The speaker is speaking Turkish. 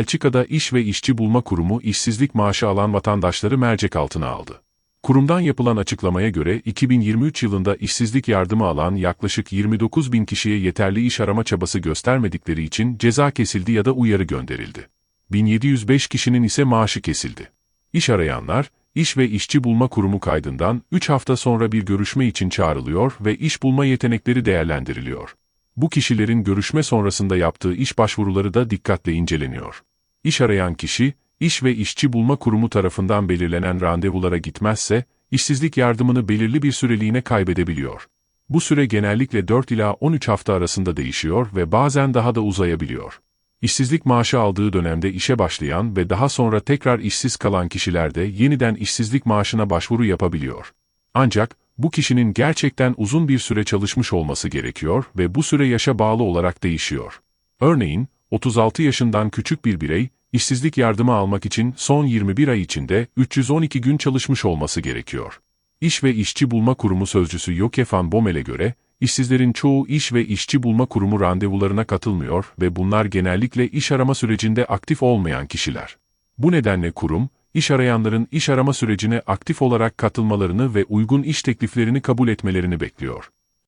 Belçika'da İş ve İşçi Bulma Kurumu işsizlik maaşı alan vatandaşları mercek altına aldı. Kurumdan yapılan açıklamaya göre 2023 yılında işsizlik yardımı alan yaklaşık 29 bin kişiye yeterli iş arama çabası göstermedikleri için ceza kesildi ya da uyarı gönderildi. 1705 kişinin ise maaşı kesildi. İş arayanlar, İş ve İşçi Bulma Kurumu kaydından 3 hafta sonra bir görüşme için çağrılıyor ve iş bulma yetenekleri değerlendiriliyor. Bu kişilerin görüşme sonrasında yaptığı iş başvuruları da dikkatle inceleniyor. İş arayan kişi, İş ve İşçi Bulma Kurumu tarafından belirlenen randevulara gitmezse, işsizlik yardımını belirli bir süreliğine kaybedebiliyor. Bu süre genellikle 4 ila 13 hafta arasında değişiyor ve bazen daha da uzayabiliyor. İşsizlik maaşı aldığı dönemde işe başlayan ve daha sonra tekrar işsiz kalan kişiler de yeniden işsizlik maaşına başvuru yapabiliyor. Ancak, bu kişinin gerçekten uzun bir süre çalışmış olması gerekiyor ve bu süre yaşa bağlı olarak değişiyor. Örneğin, 36 yaşından küçük bir birey, işsizlik yardımı almak için son 21 ay içinde 312 gün çalışmış olması gerekiyor. İş ve İşçi Bulma Kurumu sözcüsü Yoke van Bommel'e göre, işsizlerin çoğu iş ve işçi bulma kurumu randevularına katılmıyor ve bunlar genellikle iş arama sürecinde aktif olmayan kişiler. Bu nedenle kurum, iş arayanların iş arama sürecine aktif olarak katılmalarını ve uygun iş tekliflerini kabul etmelerini bekliyor.